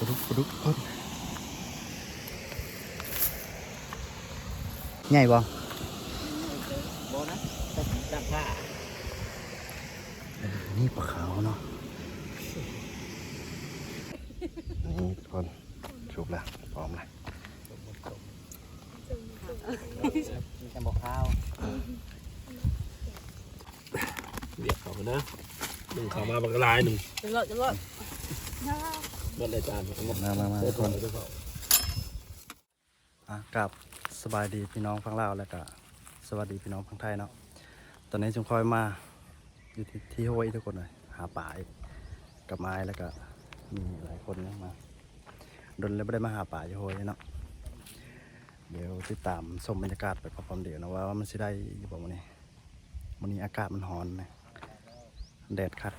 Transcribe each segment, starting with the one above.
ปลาดุกปลาดุกพ่นใหญ่บ่บนะแต่ดังผ้านี่ปลาขาวเนาะนี่ทุกคนชุบแล้วพร้อมแล้วมีแต่บอกข้าวเรียกเขานะหนึ่งเขามาบังกลายหนึ่งจะรอดจะรอด บัดเลยจานผมมามามาเดี๋ยทุวกก่คอนนเดี๋ยวก่อนอะกับสบายดีพี่น้องฝั่งลาวแล้วก็สวัสดีพี่น้องฝั่งไทยเนาะตอนนี้จุงคอยมาอยู่ที่ที่ห้วยทุกคนเลยหาป่าอีกกับไม้แล้วก็มีหลายคนเนี่ยมาดนแล้วไม่ได้มาหาป่าอยู่ห้วยเนาะเดี๋ยวติดตามชมบรรยากาศไปพร้อมๆเดี๋ยวนะว่ามันสิได้อยู่บ่วันนี้วันนี้อากาศมันร้อนนะแดดคัด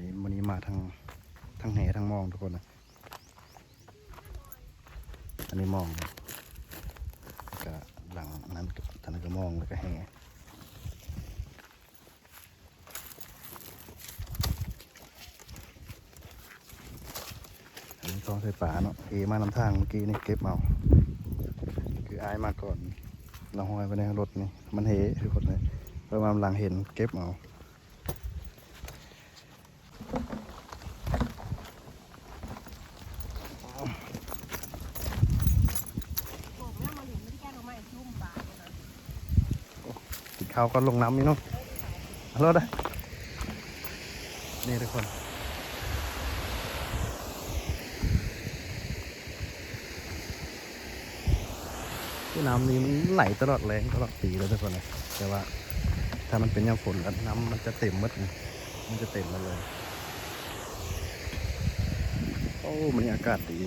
นี่วันนี้มาทางทางแหทางมองทุกคนนะอันนี้มองแล้วก็หลังนั้นก็ทานก็มองแล้วก็แห่อันนี้กองไฟป่าเนาะเอมานำทางเมื่อกี้นี่เก็บเอาคืออายมาก่อนเราห้อยไปในรถนี่มันเหทุกคนเลยเพราะว่าหลังเห็นเก็บเอา บอกแม่มาถึงไม่ได้แก้ลงมาชุ่มปากนะ กินข้าก็ลงน้ำนี่นาะเอารถได้นี่ทุกคนที่น้ำนี้มันไหลตลอดแรงตลอดปีเลยทุกคนเลยแต่ว่าถ้ามันเป็นยามฝนแล้วน้ำมันจะเต็มมดเลยมันจะเต็มมาเลย โอ้มันอากาศดี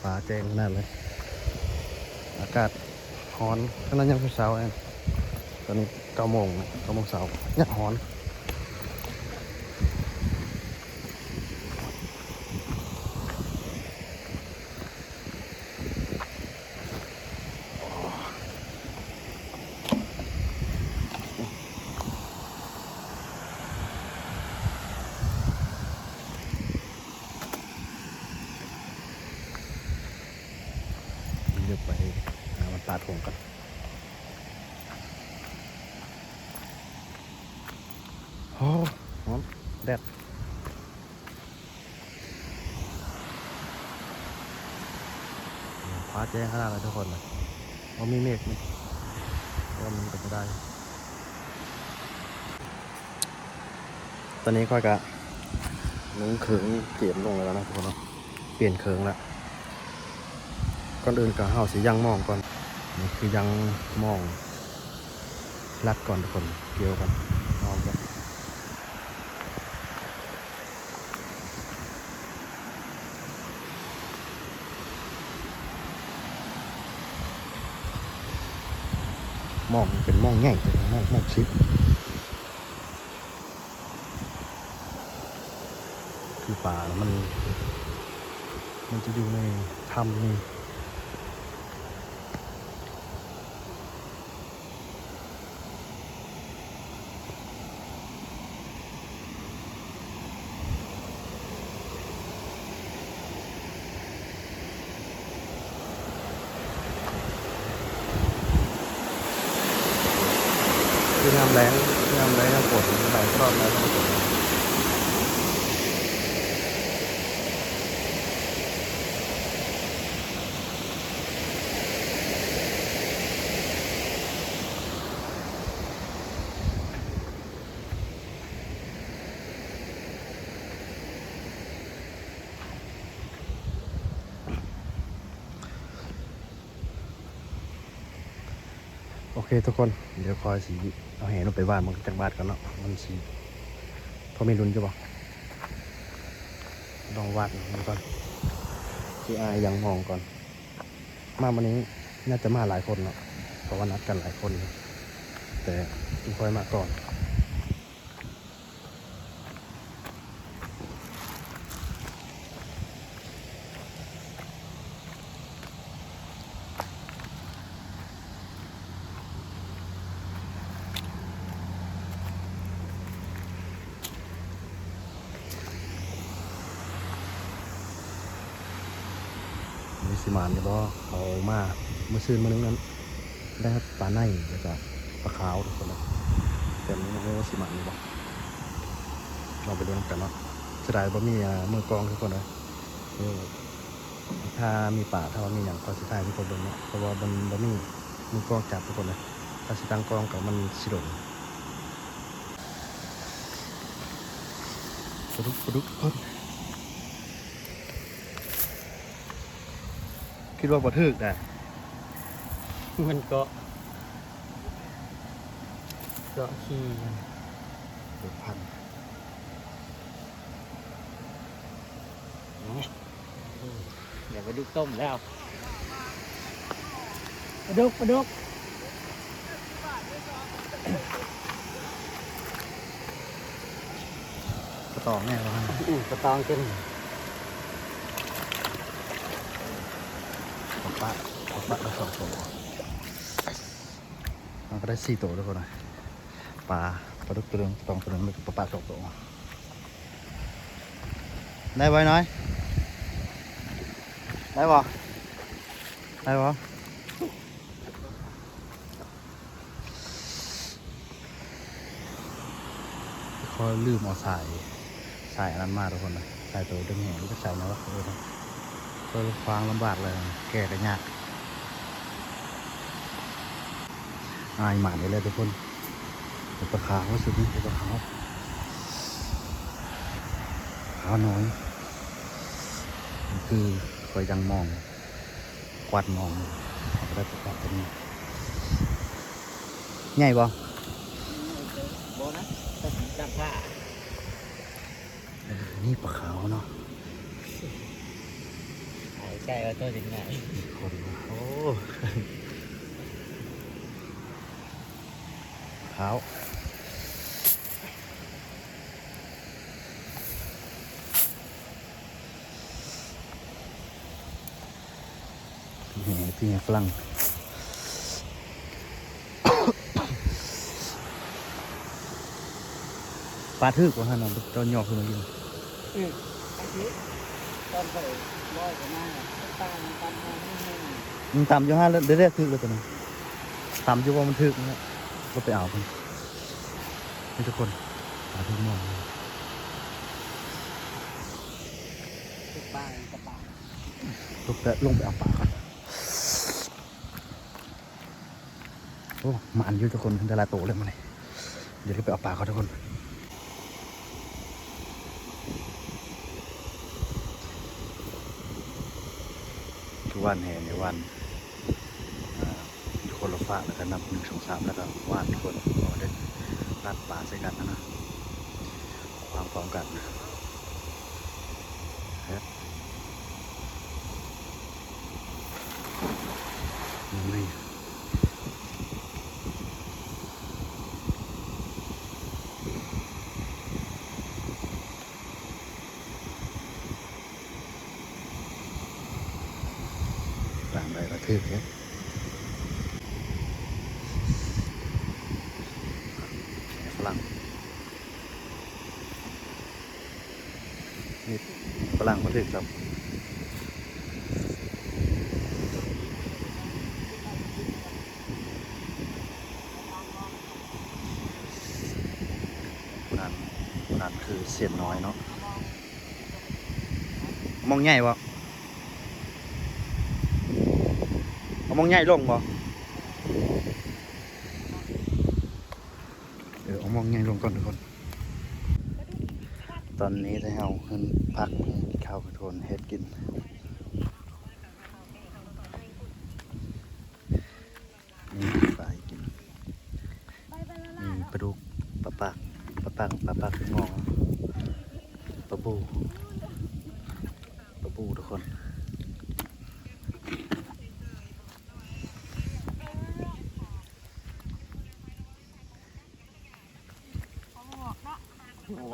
ฟ้าแจ้งขนาดเลย อากาศร้อนขนาดยังเช้าเอง ตอนนี้เก้าโมงเก้าโมงเช้าเนี่ยหอน เดี๋ยวไปหามันปลาทงกันโอ้หอมแดดฟ้าแจ้งขนาดเลยทุกคนเลยว่ามีเมฆนี่ว่ามันก็จะได้ ตอนนี้ค่อยกะลุงเขิงเกียมลงแล้วนะทุกคนเนาะเปลี่ยนเขิงแล้วก่อนอื่นก็เฮาสิยังมองก่อนนี่คือยังมองรัดก่อนทุกคนเกี่ยวกันมองกัน มองเป็นมองใหญ่มองมองชิดคือป่าแล้วมัน มันจะอยู่ในถ้ำนี่ แรงน้ำแรงงามฝนไหลตลอดแล้วฝนโอเคทุกคนเดี๋ยวคอยสีเอาแหนไปว่านมันจากบาดกันเนาะมันสีพอมีรุนจะบอกลองวาดมันก่อนที่อายยังมองก่อน มาวันนี้น่าจะมาหลายคนเนาะเพราะว่านัดกันหลายคน แต่คอยมาก่อน สิมานเนี่ยบ่เขามาเมื่อซื้อมานึงนั้น ได้ปลาในแล้วก็ปลาขาวทุกคนเลยแต่นี้มันไม่ว่าสิมานนี่บ่เราไปดูน้ำกันเนาะเสียดายบ่มีมือกองทุกคนเลยถ้ามีป่าถ้าว่ามีอย่างก็สิถ่ายทุกคนเบิ่งเนาะเพราะว่ามันบ่มีมือกองจับทุกคนเลยถ้าสิตั้งกองกับมันสิโดนปลาดุกปลาดุกทุก คนคิดว่าบ่ถึกได้มันก็ก็ขี้เดือพันเดี๋ยวไปดูต้มแล้วปลาดุกปลาดุกกระต่อแน่วะอือกระตองจนปลา ปลาปลาปลาได้สองตัวมันก็ได้สี่ตัวทุกคนนะปลาปลาดุกตัวนึงตองตัวนึงแล้วก็ปลาปลาสองตัวได้ไว้น้อย ได้บ่ได้บ่คอยลืมเอาสายสายอันนั้นมาทุกคนนะสายตัวดึงแหงก็ใส่นะวะเออ นะก็ฟางลำบากเลย แก่กันยากอายหมาเลยเลยทุกคนเป็นปลาขาวสุดนี่เป็นปลาขาวขาวน้อยนี่คือคอยยังมองกวาดมองเขาก็ได้ปลาขาวตัวนี้ใหญ่บ่บ่นะแต่ดังท่าเออนี่ปลาขาวเนาะหาย ใจว่าตัวถึงไหนอีกคนนะโอ้ขาวพี่แหพี่แหฝรั่งปลาทึกว่าฮะน้องตอนหยอกขึ้นมากินอือไอ้ที่ ตอนไปลอยกันมาตามตามมาให้ให้มันต่ำอยู่ห้าเรื่อยๆทึกเลยตัวนึงต่ำอยู่ว่ามันทึกนะก็ไปเอากันนี่ทุกคนปลาทึกมองลยติดบ้านกระเป๋าลงไปลงไปเอาปลาก่อนโอ้มันอยู่ทุกคนดาราโตเลยมาเลยเดี๋ยวเราไปเอาปลาก่อนทุกคน ว่านแห่ในวันอ่านคนละฝากแล้วก็นับหนึ่งสองสามแล้วก็วาดคนเอาได้รัดป่าใส่กันนะควางพร้อมกันนะฮะไม่ต่างใดก็คือแค่ฝรั่งนี่ฝรั่งมาถึงครับนั่นนั่นคือเสียนน้อยเนาะมองใหญ่วะ เอามองใหญ่ลงบ่เดี๋ยวเอามองใหญ่ลงก่อนทุกคน ตอนนี้ได้เอาขึ้นพักกินข้าวกระโทนเฮ็ดกินนี่ปลาให้กินไปไปละนี่ปลาดุกปลาปากปลาปากปลาปากคืองอปลาบูปลาบูทุกคน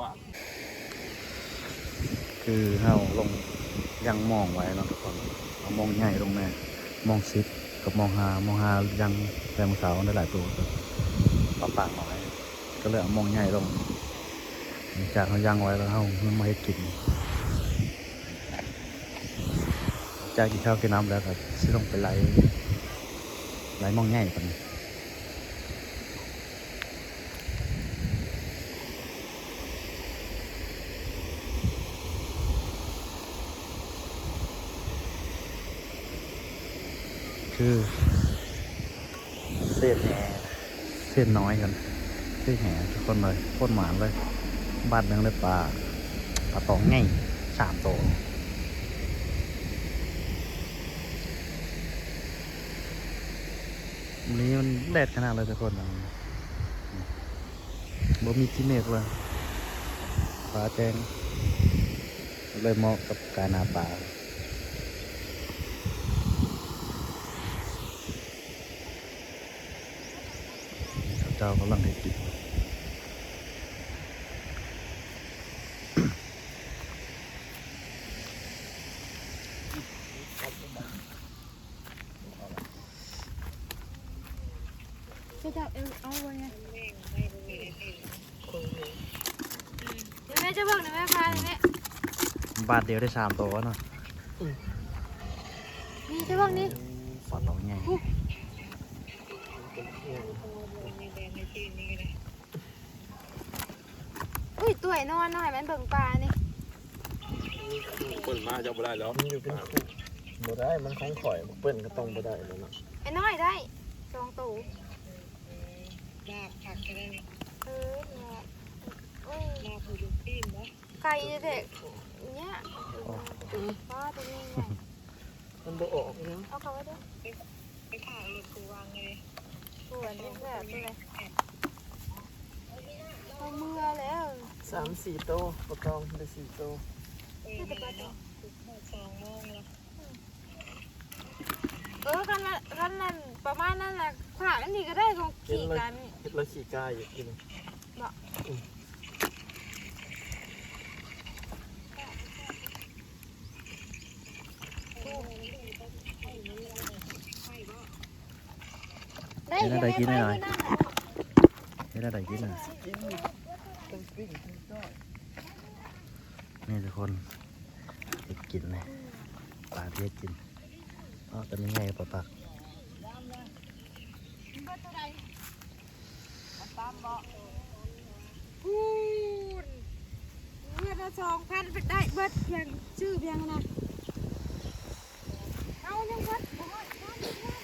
ว่า คือเฮาลงยัง มองไว้เนาะทุกคนเอามองใหญ่ลงแน่มองซิดกับมองหามองหายังแรงสาวได้หลายตัวก็ปะปากเอาไว้ก็เลยเอามองใหญ่ลงจากเขายังไว้แล้วเฮาเพิ่ให้กินจากกินข้าวกินน้ำแล้วก็สิลงไปไหลไหลมองง่ายป คือเส้นแหเส้นน้อยกันเส้นแหทุกคนเลยโคตรหมานเลยบ้าดหนึงเลยปลาปลาตองง่ายสามตัววันนี้มันแดดขนาดเลยทุกคนนะบ่มีที่เมฆเลยฟ้าแจ้งเลยเหมาะกับการนาป่า เจ้ากำลังเด็ดกินจะจับเอวเอาไว้ไงเดี๋ยวแม่จะบอกเดี๋ยวแม่พาเดี๋ยวแม่บาทเดียวได้สามตัวเนาะนี่จะบอกนี่ ปลาตองไง อุ้ยตัวย นอนหน่อยมันเบิ่งปลานี่คนมาจะบ่ได้แล้วมันอยู่เป็นคู่บ่ได้มันของข่อยเปิ้นก็ต้องบ่ได้แล้วเนาะไอ้น้อยได้สองตัวลาบผักอะไรนี่เออเนี่ยอุ้ยลาบหมูลูกปีนวะไก่เด็กเนี่ยป้าตัวนี้เนี่ยมันบ่ออกเนาะเอาเขาไว้ด้วยไปผ่ารถกูวางเลยปวดนี่แบบตัวไหนเอาเมื่อแล้ว สามสี่โตวบ่ตองได้สี่โตวเออเนาะสองโมงแล้วเออกันละกันนั่นประมาณนั้นแหละผ่ากันทีก็ได้ของขี่กันเฮ็ดแล้วขี้กายอยู่กินได้เห็นอะไรกินหน่อยได้ไม่ได้ได้กินเลยกิน นี่ทุกคนเห็ดกินเลยปลาที่เห็ดกินอ๋อตอนนี้ไงปลาปักพูนเมื่อละสองพันไปได้เบิดเพียงชื่อเพียงนะเอายังเบิดบ่ฮอดบ้านอีกแล้ว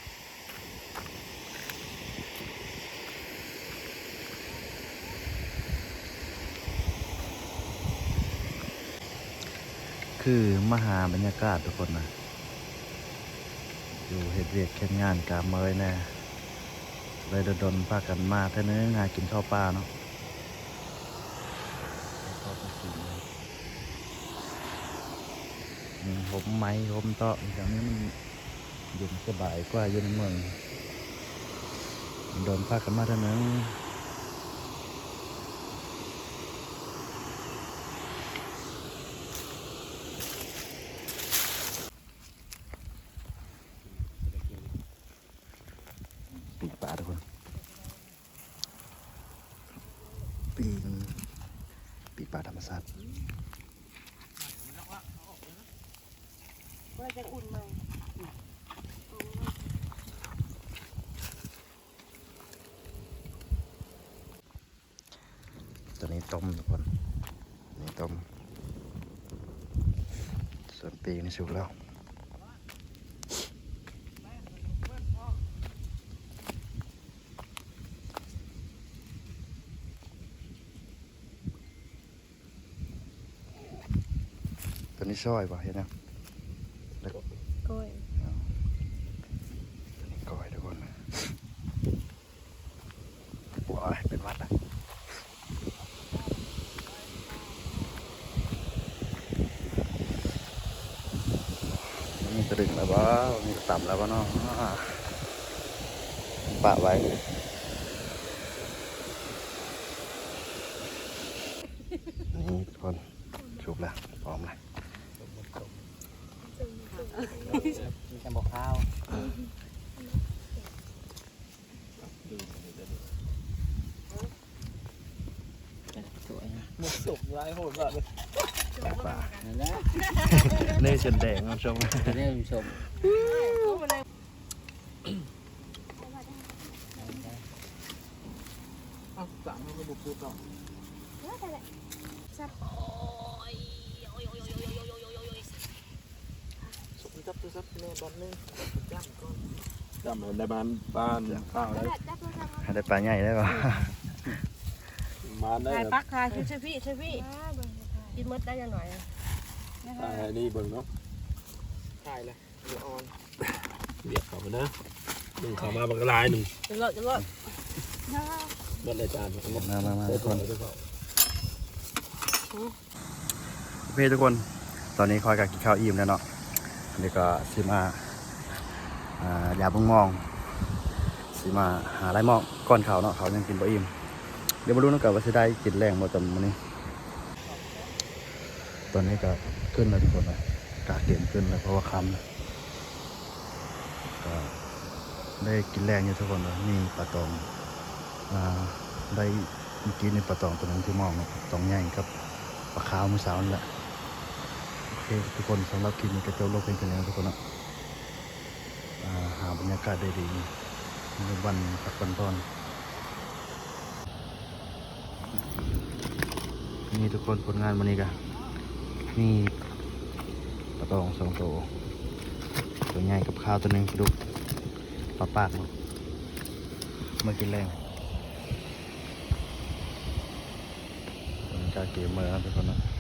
คือมหาบรรยากาศทุกคนนะอยู่เห็ดเวียกเข็นงานกาเมยแน่เลยโดนๆพากันมาเท่านึงหากินข้าวปลาเนาะข้าวปลากินเลยอืมผมไม้ผมเตาะอย่างนี้มันเย็นสบายกว่าอยู่ในเมืองโดนพากันมาเท่านึง ปีกปลาทุกคนปีก ป่าธรรมชาติว่าจะอุ่นไหมตัวนี้ต้มทุกคนนี่ต้มส่วนปีนี่สุกแล้ว ตัวนี้ซอยป่ะเห็นไหมแล้วก็ก้อยตัวนี้ก้อยทุกคนว้ายเป็นวัดอะมีกระดึงแล้วบ่มีกระต่ำแล้วบ่เนาะอ่าปะไว้นี่ทุกคนชุบแล้วพร้อมแล้ว กินกันบ่ข้าวสวยหมดสุกหลายโหดแบบเลยปลาปลานั่นแหละเนยจนแดงครับชมจะได้ชมเอาสามมันก็บุกตัวต่อ ซับ สุกจับตัวซับ แม่บอลนึงจ้ำก่อนจ้ำในบ้านบ้านข้าวแล้แล้ววจับตัวซับให้ได้ปลาใหญ่ได้ป่ะมาได้ถ่ายแบบปักถ่ายช่วยช่วยพี่ช่วยพี่มาเบิ่งจะถ่ายกินมดได้ยังหน่อยอะถ่ายนี่เบิ่งเนาะถ่ายเลยเดี๋ยวออนเรียกเขาไปนะหนึ่งเขามาบังกะลายหนึ่งจะรอดจะรอดเบิดเลยจานเอามามามามาใส่ทุกถุคงนเลยทุกคนพี่ทุกคน ตอนนี้คอยกับกินข้าวอิ่มแล้วเนาะ อันนี้ก็สิมาอ่ายาบุ้งมองสิมาหาไรหมอกก้อนเขาเนาะเขายังกินบ่อิ่มเดี๋ยวมาดูนะกันว่าสิได้กินแรงบ่ตอนมื้อนี้ ตอนนี้ก็ขึ้นแล้วทุกคนนะกาเกมขึ้นแล้วเพราะว่าคำก็ได้กินแรงอยู่ทุกคนเลยมีปลาตองอได้เมื่อกี้ในปลาตองตัวหนึงที่มองปลาตองใหญ่ครับปลาขาวมือเช้านั่นแหละ เคทุกคนสำหรับคลิปนี้ก็จบลงเป็นแค่นี้ทุกคนนะอ่าหาบรรยากาศได้ดีในวันพักผ่อนตอนนี่ทุกคนผลงานวันนี้กันนี่ปลาตองสองตัวตัวใหญ่กับข้าวตัวหนึ่งกระดูกปลาปากเนาะมากินแรงบรรยากาศเกมเมอร์ทุกคนนะ